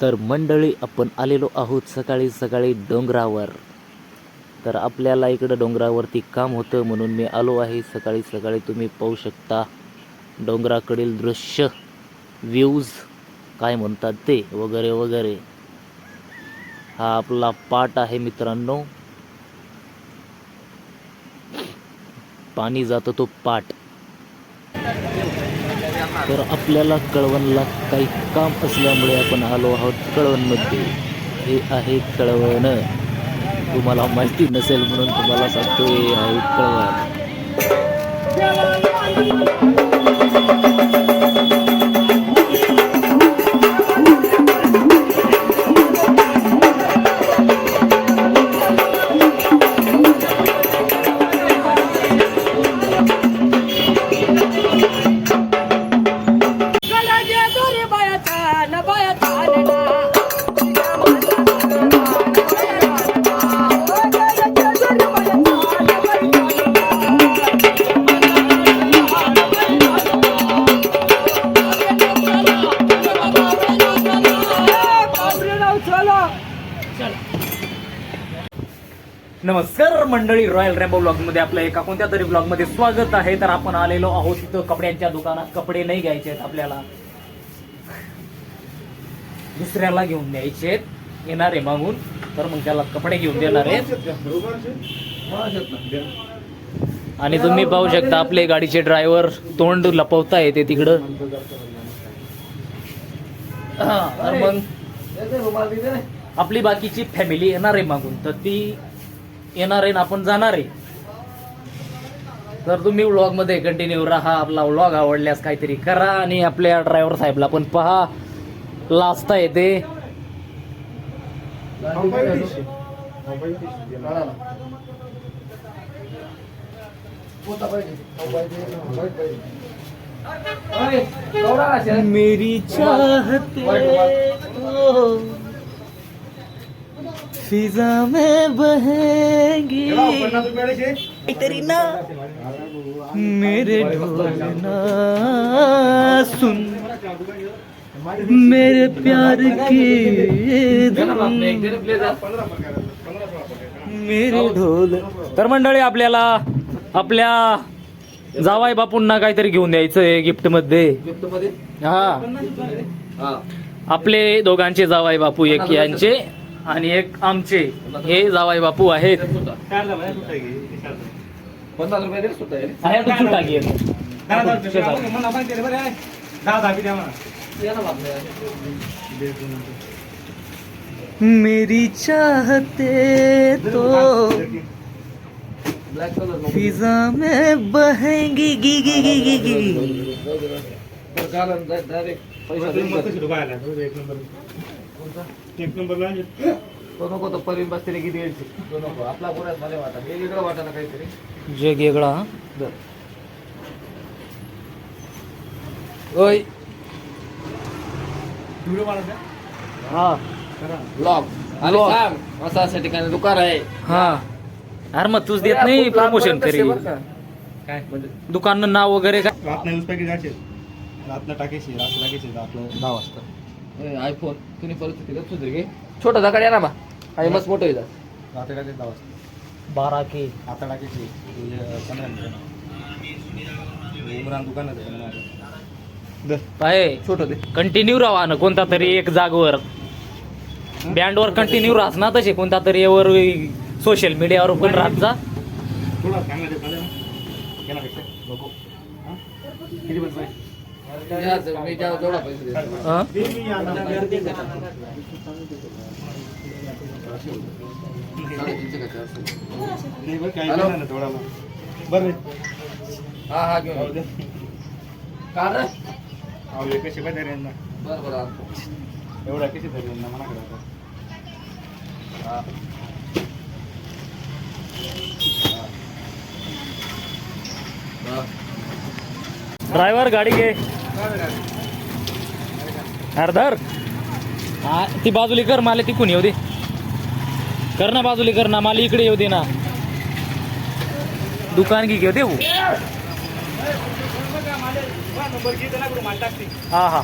तर मंडळी आपण आलेलो आहोत सकाळी सकाळी डोंगरावर. तर आपल्याला इकडं डोंगरावरती काम होतं म्हणून मी आलो आहे. सकाळी सकाळी तुम्ही पाहू शकता डोंगराकडील दृश्य व्ह्यूज काय म्हणतात ते वगैरे वगैरे. हा आपला पाट आहे मित्रांनो. पाणी जातं तो पाट. तर आपल्याला कळवणला काही काम असल्यामुळे आपण आलो आहोत कळवणमध्ये. हे आहे कळवण. तुम्हाला माहिती नसेल म्हणून तुम्हाला सांगतो हे आहे कळवण. नमस्कार मंडळी रॉयल रॅम्बो ब्लॉगमध्ये आपलं एका कोणत्या तरी ब्लॉगमध्ये स्वागत आहे. तर आपण आलेलो आहोत इथं कपड्यांच्या दुकानात. कपडे नाही घ्यायचे आहेत आपल्याला. दुसऱ्याला घेऊन द्यायचे आहेत. येणार आहे मागून. तर मग त्याला कपडे घेऊन देणार आहेत. आणि तुम्ही पाहू शकता आपले गाडीचे ड्रायव्हर तोंड लपवता येते तिकडं. मग आपली बाकीची फॅमिली येणार आहे मागून. तर ती येणार आहे आणि आपण जाणार आहे. तर तुम्ही व्लॉगमध्ये कंटिन्यू राहा. आपला व्लॉग आवडल्यास काहीतरी करा आणि आपल्या ड्रायव्हर साहेबला पण पहा. लाजता येते मेरी चाहते तो फिजा में बहेंगी तेरी ना मेरे ढोलना सुन मेरे प्यार की धुन मेरे ढोल तर मंडळी आपल्याला आपल्या जावाई बापूंना काहीतरी घेऊन द्यायचं आहे गिफ्टमध्ये हा आपले दोघांचे जावाई बापू एक यांचे आणि एक आमचे हे जावाई बापू आहेत. आहे तो. मेरी चाहते तो फिजा में बहेंगी गी गी गी गी गी. एक नंबरला जे गेगळा ओय. हा. ब्लॉग आणि सांग असं असं ठिकाणी दुकान आहे. हा. अरे मग तूच देत नाही प्रमोशन करी काय? म्हणजे? दुकान नाव वगैरे काय? असेल रातना टाकायची रात लागायची आपलं दहा वाजता. आयफोन कुणी परिस्थिती का सुधरी घे. छोटा दगड या ना बा. आणि मस्त मोठं येतात दहा बारा के. आता टाकायची पंधरा मिनिटं. उमरान दुकान आहे पाय छोटं दे. कंटिन्यू राहा ना कोणता तरी एक जागवर. बँडवर कंटिन्यू राहत ना तसे कोणता तरी यावर सोशल मीडियावर पण राहत जा. थोडा चांगला देत ना केला कसं बघू. हां? किती बरं हा हा घेऊन दे. का रे अहो, कसे पाहिजे यांना बरं बरं एवढा कशी तरी यांना म्हणा करा ड्रायव्हर गाडी घे अर्धर हा ती बाजूली कर मला तिकून येऊ दे. कर ना बाजूली कर ना मला इकडे येऊ दे ना. दुकान की घेऊ दे. हा हा.